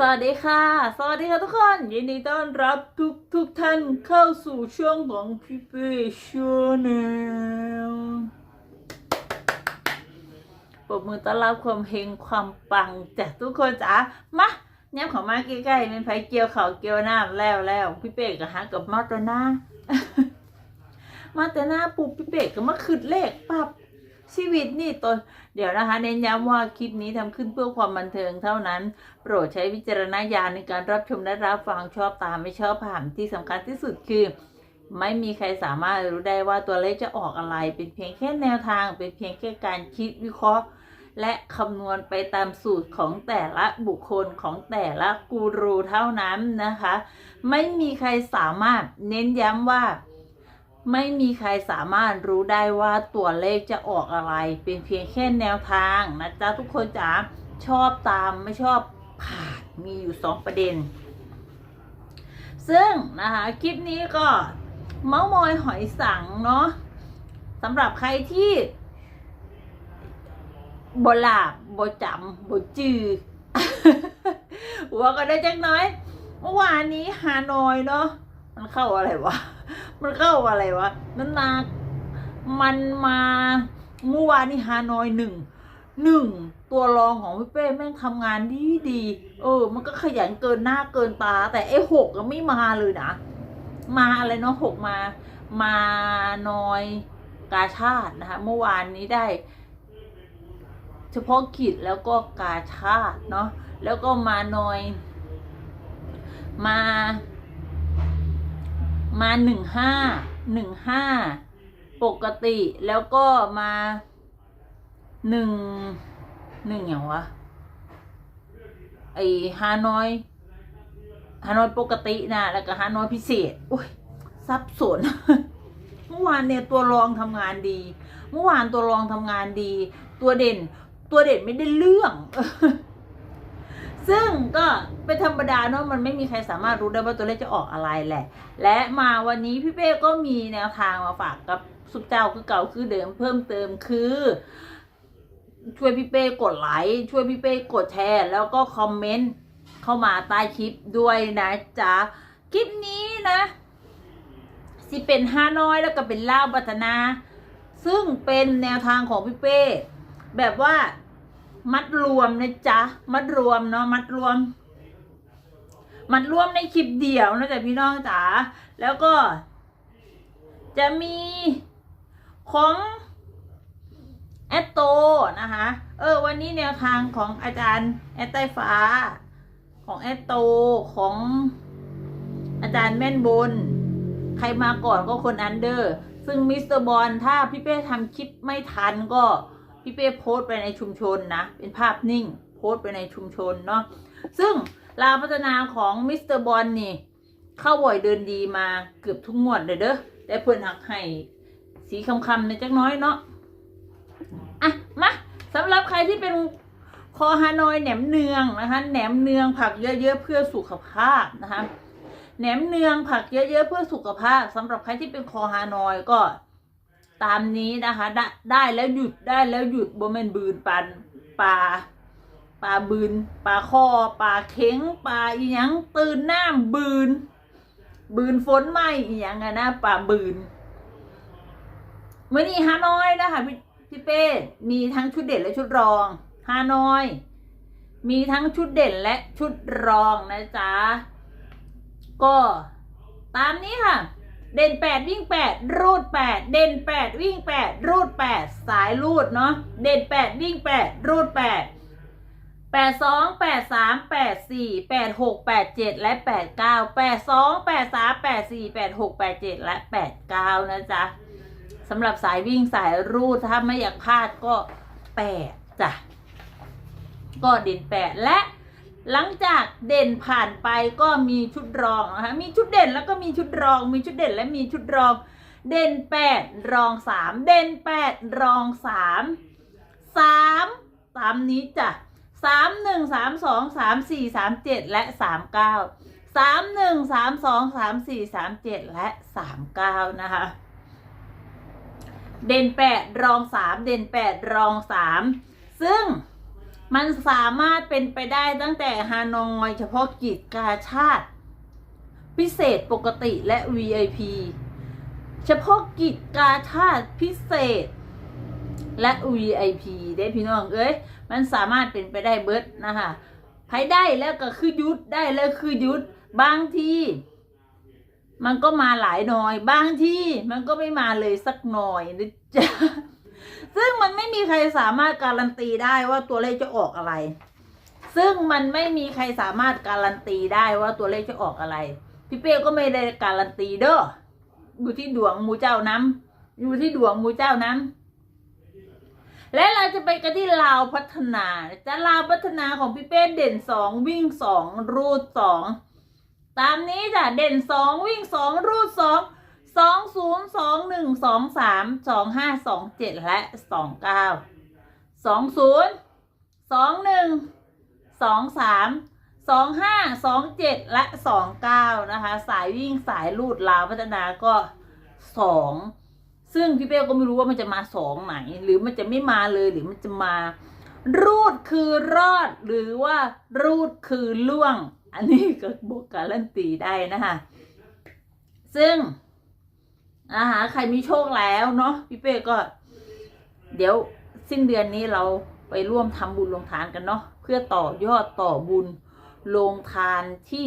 สวัสดีค่ะ สวัสดีค่ะทุกคน ยินดีต้อนรับทุกทุกท่านเข้าสู่ช่วงของพี่เป้ชแนลปรบมือต้อนรับความเฮงความปังจากทุกคนจ้ามาแนมของมาใกล้ๆเป็นไผเกียวเขาเกียวน้ำแล้วแล้วพี่เป้กับฮะกับมาตอหน้า มาแต่หน้าปุ๊บพี่เป้ก็มาคืดเลขปั๊บ ชีวิตนี่ตนเดี๋ยวนะคะ เน้นย้ำว่าคลิปนี้ทำขึ้นเพื่อความบันเทิงเท่านั้น โปรดใช้วิจารณญาณในการรับชมและรับฟังชอบตามไม่ชอบผ่านที่สำคัญที่สุดคือ ไม่มีใครสามารถรู้ได้ว่าตัวเลขจะออกอะไร เป็นเพียงแค่แนวทาง เป็นเพียงแค่การคิดวิเคราะห์ และคำนวณไปตามสูตรของแต่ละบุคคลของแต่ละกูรูเท่านั้นนะคะ ไม่มีใครสามารถเน้นย้ำว่า ไม่มีใครสามารถรู้ได้ว่าตัวเลขจะออกอะไร เป็นเพียงแค่แนวทางนะจ๊ะทุกคนจ๋าชอบตามไม่ชอบผ่านมีอยู่สองประเด็น ซึ่งนะคะคลิปนี้ก็เมาส์มอยหอยสังเนาะสำหรับใครที่บลาบบจำบจือหัวก็ได้จักน้อยเมื่อวานนี้ฮานอยเนาะ มันเข้าอะไรวะ มันเข้าอะไรวะ มันมา มันมาเมื่อวานนี้ฮานอยหนึ่ง หนึ่ง ตัวรองของพี่เป้แม่งทำงานดีดี เออ มันก็ขยันเกินหน้าเกินตา แต่ไอ้หกก็ไม่มาเลยนะ มาอะไรเนาะหกมา มาน้อยกาชาตินะคะเมื่อวานนี้ได้ เฉพาะกิจแล้วก็กาชาติเนาะ แล้วก็มาน้อย มา มาหนึ่งห้าหนึ่งห้าปกติแล้วก็มาหนึ่งหนึ่งอย่างวะไอฮานอยฮานอยปกตินะแล้วก็ฮานอยพิเศษอุ้ยซับสนเมื่อวานเนี่ยตัวรองทำงานดี เมื่อวานตัวรองทำงานดี ตัวเด่น ตัวเด่นไม่ได้เรื่อง ซึ่งก็เป็นธรรมดาเนาะมันไม่มีใครสามารถรู้ได้ว่าตัวเลขจะออกอะไรแหละ และมาวันนี้พี่เป้ก็มีแนวทางมาฝากกับสุดเจ้าคือเก่าคือเดิมเพิ่มเติมคือ ช่วยพี่เป้กดไลค์ช่วยพี่เป้กดแชร์แล้วก็คอมเมนต์เข้ามาใต้คลิปด้วยนะจ๊ะคลิปนี้นะสิเป็นฮานอยแล้วก็เป็นล่าวบัฒนา ซึ่งเป็นแนวทางของพี่เป้แบบว่า มัดรวมนะจ๊ะ มัดรวมเนาะ มัดรวม มัดรวมในคลิปเดียวนะจ๊ะพี่น้องจ๋า แล้วก็ จะมีของแอตโตนะคะ เออ วันนี้แนวทางของอาจารย์แอตไต้ฟ้า ของแอตโตของอาจารย์แม่นบนใครมาก่อนก็คนอันเดอร์ ซึ่งมิสเตอร์บอลถ้าพี่เป้ทำคลิปไม่ทันก็ พี่เป้โพสต์ไปในชุมชนนะ เป็นภาพนิ่ง โพสต์ไปในชุมชนเนาะซึ่งลาวพัฒนาของมิสเตอร์บอลนี่ เข้าบ่อยเดินดีมาเกือบทุกงวดเลยเด้อแต่เพื่อนหักให้สีคำๆในจักน้อยเนาะอะมาสำหรับใครที่เป็นคอฮานอยแหนมเนืองนะคะแหนมเนืองผักเยอะๆเพื่อสุขภาพนะคะแหนมเนืองผักเยอะๆเพื่อสุขภาพสำหรับใครที่เป็นคอฮานอยก็ ตามนี้นะคะได้ได้แล้วหยุดได้แล้วหยุดบ่แม่นบืนปลาปลาปลาบืนปลาคอปลาเข็งปลาอีหยังตื่นน้ำบืน บืนฝนไหมอีหยังอะนะปลาบืนเมื่อนี้ฮานอยนะคะพี่พี่เป้ มีทั้งชุดเด่นและชุดรองฮานอย มีทั้งชุดเด่นและชุดรองนะจ๊ะก็ตามนี้ค่ะ เด่นแปดวิ่งแปดรูดแปดเด่นแปดวิ่งแปดรูดแปดสายรูดเนาะเด่นแปดวิ่งแปดรูดแปดแปดสองแปดสามแปดสี่แปดหกแปดเจ็ดและแปดเก้าแปดสองแปดสามแปดสี่แปดหกแปดเจ็ดและแปดเก้านะจ๊ะสำหรับสายวิ่งสายรูดถ้าไม่อยากพลาดก็แปดจ้ะ ก็เด่นแปดและ หลังจากเด่นผ่านไปก็มีชุดรองนะคะมีชุดเด่นแล้วก็มีชุดรอง มีชุดเด่นและมีชุดรอง เด่นแปดรองสามเด่นแปดรองสามสามตามนี้จ้ะสามหนึ่งสามสองสามสี่สามเจ็ดและสามเก้าสามหนึ่งสามสองสามสี่สามเจ็ดและสามเก้านะคะ เด่นแปดรองสามเด่นแปดรองสามซึ่ง มันสามารถเป็นไปได้ตั้งแต่ฮานอยเฉพาะกิจกาชาติ พิเศษปกติและ VIP เฉพาะกิจกาชาติพิเศษ และ VIP ได้พี่น้องเอ้ยมันสามารถเป็นไปได้เบิดนะคะไผได้แล้วก็คือยุดได้แล้วคือยุดบางทีมันก็มาหลายหน่อย บางที่มันก็ไม่มาเลยสักหน่อยนะจ๊ะ ซึ่งมันไม่มีใครสามารถการันตีได้ว่าตัวเลขจะออกอะไร ซึ่งมันไม่มีใครสามารถการันตีได้ว่าตัวเลขจะออกอะไร พี่เป้ก็ไม่ได้การันตีเด้ออยู่ที่ดวงมูเจ้าน้ำอยู่ที่ดวงมูเจ้าน้ำและเราจะไปกันที่ลาวพัฒนาจะลาวพัฒนาของพี่เป้เด่นสองวิ่งสองรูดสองตามนี้จ้ะเด่นสองวิ่งสองรูดสอง สองศูนย์สองหนึ่งสองสามสองห้าสองเจ็ดและสองเก้าสองศูนย์สองหนึ่งสองสามสองห้าสองเจ็ดและสองเก้านะคะ สายวิ่งสายลูดลาวพัฒนาก็สองซึ่งพี่เป้ก็ไม่รู้ว่ามันจะมาสองไหน หรือมันจะไม่มาเลยหรือมันจะมา รูดคือรอด หรือว่ารูดคือล่วง อันนี้ก็บอกการันตีได้นะคะซึ่ง นะคะใครมีโชคแล้วเนาะพี่เป้ก็ เดี๋ยวสิ้นเดือนนี้เราไปร่วมทำบุญลงทานกันเนาะเพื่อต่อยอดต่อบุญลงทานที่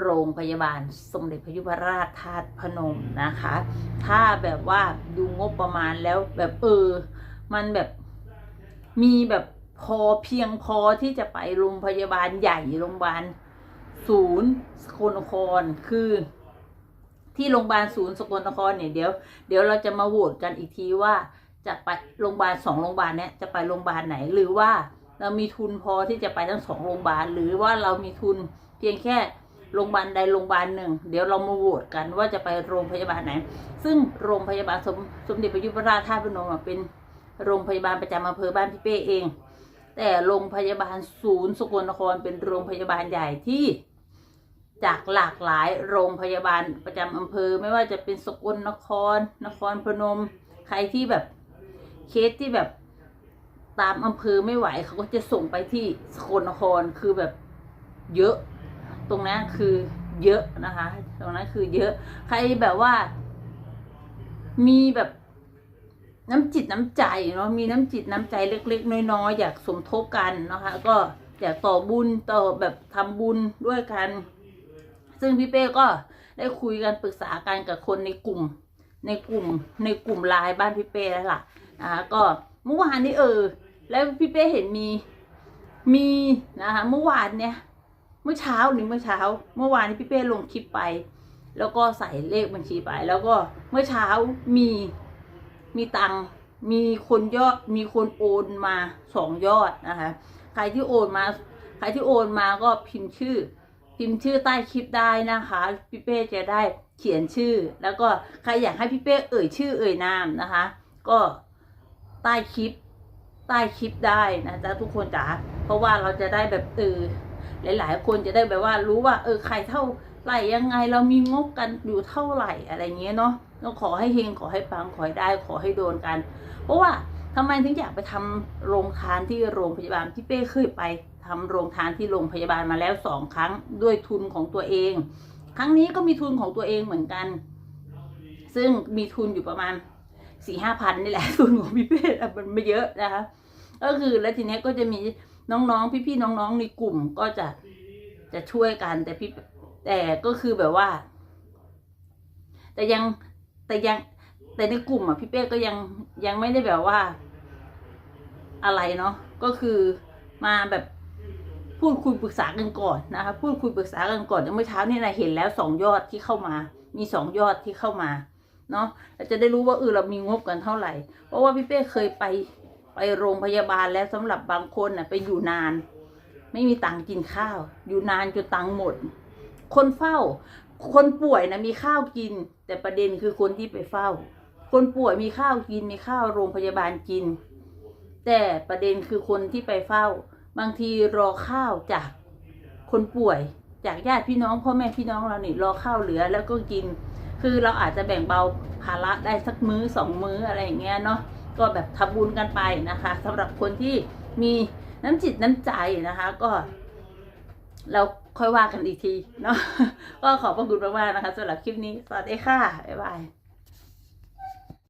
โรงพยาบาลสมเด็จพระยุพราชธาตุพนมนะคะ ถ้าแบบว่าดูงบประมาณแล้วแบบเออ มันแบบมีแบบพอเพียงพอที่จะไปโรงพยาบาลใหญ่โรงพยาบาลศูนย์สกลนครคือ ที่โรงพยาบาลศูนย์สกลนครเนี่ยเดี๋ยวเดี๋ยวเราจะมาโหวตกันอีกทีว่าจะไปโรงพยาบาลสองโรงพยาบาลเนี่ยจะไปโรงพยาบาลไหน หรือว่าเรามีทุนพอที่จะไปทั้งสองโรงพยาบาลหรือว่าเรามีทุนเพียงแค่โรงพยาบาลใดโรงพยาบาลหนึ่ง เดี๋ยวเรามาโหวตกันว่าจะไปโรงพยาบาลไหน ซึ่งโรงพยาบาลสมสมเด็จพระยุพราชธาพนมเป็นโรงพยาบาลประจำอำเภอบ้านพี่เป้เอง แต่โรงพยาบาลศูนย์สกลนครเป็นโรงพยาบาลใหญ่ที่ จากหลากหลายโรงพยาบาลประจำอำเภอ ไม่ว่าจะเป็นสกลนคร นครพนม ใครที่แบบเคสที่แบบตามอำเภอไม่ไหวเขาก็จะส่งไปที่สกลนครคือแบบเยอะ ตรงนั้นคือเยอะนะคะ ตรงนั้นคือเยอะ ใครแบบว่า มีแบบน้ำจิตน้ำใจเนาะมีน้ำจิตน้ำใจเล็ก ๆ น้อยๆอยากสมทบกันนะคะ ก็อยากต่อบุญต่อแบบทำบุญด้วยกัน ซึ่งพี่เป้ก็ได้คุยกันปรึกษากันกับคนในกลุ่ม ในกลุ่ม ในกลุ่มไลน์บ้านพี่เป้แล้วล่ะนะคะก็เมื่อวานนี้เออ แล้วพี่เป้เห็นมีมีนะคะเมื่อวานเนี่ยเมื่อเช้าหรือเมื่อเช้า เมื่อวานนี้พี่เป้ลงคลิปไป แล้วก็ใส่เลขบัญชีไป แล้วก็เมื่อเช้ามีมีตังมีคนยอดมีคนโอนมาสองยอดนะคะ ใครที่โอนมา ใครที่โอนมาก็พิมพ์ชื่อ พิมพ์ชื่อใต้คลิปได้นะคะพี่เป้จะได้เขียนชื่อ แล้วก็ใครอยากให้พี่เป้เอ่ยชื่อเอ่ยนามนะคะ ก็ใต้คลิปใต้คลิปได้นะจ๊ะทุกคนจ๋าเพราะว่าเราจะได้แบบเออหลาย ๆ คนจะได้แบบว่ารู้ว่า เออใครเท่าไหร่ยังไงเรามีงบกันอยู่เท่าไหร่อะไรเงี้ยเนาะก็ขอให้เฮงขอให้ปังขอให้ได้ขอให้โดนกัน เพราะว่าทำไมถึงอยากไปทำโรงทานที่โรงพยาบาลพี่เป้เคยไป ทำโรงทานที่โรงพยาบาลมาแล้วสองครั้งด้วยทุนของตัวเอง ครั้งนี้ก็มีทุนของตัวเองเหมือนกัน ซึ่งมีทุนอยู่ประมาณสี่ห้าพันนี่แหละทุนของพี่เป้มันไม่เยอะนะคะก็คือแล้วทีเนี้ยก็จะมีน้องๆพี่ๆน้องๆในกลุ่มก็จะจะช่วยกันแต่พี่แต่ก็คือแบบว่า แต่ยังแต่ยังแต่ในกลุ่มอะพี่เป้ก็ยังยังไม่ได้แบบว่า อะไรเนาะก็คือมาแบบ พูดคุยปรึกษากันก่อนนะคะ พูดคุยปรึกษากันก่อนเมื่อเช้านี่นะเห็นแล้วสองยอดที่เข้ามา มีสองยอดที่เข้ามาเนาะเราจะได้รู้ว่าเออเรามีงบกันเท่าไหร่ เพราะว่าพี่เป้เคยไปไปโรงพยาบาลแล้วสำหรับบางคนน่ะไปอยู่นาน ไม่มีตังค์กินข้าว อยู่นานจนตังค์หมด คนเฝ้า คนป่วยนะมีข้าวกิน แต่ประเด็นคือคนที่ไปเฝ้า คนป่วยมีข้าวกินมีข้าวโรงพยาบาลกิน แต่ประเด็นคือคนที่ไปเฝ้า บางทีรอข้าวจากคนป่วย จากญาติพี่น้องพ่อแม่พี่น้องเรานี่รอข้าวเหลือแล้วก็กิน คือเราอาจจะแบ่งเบาภาระได้สักมื้อสองมื้ออะไรอย่างเงี้ยเนาะก็แบบทำบุญกันไปนะคะสำหรับคนที่มีน้ำจิตน้ำใจนะคะ ก็ เราค่อยว่ากันอีกทีเนาะก็ขอบพระคุณมากๆนะคะสำหรับคลิปนี้สวัสดีค่ะบ๊ายบาย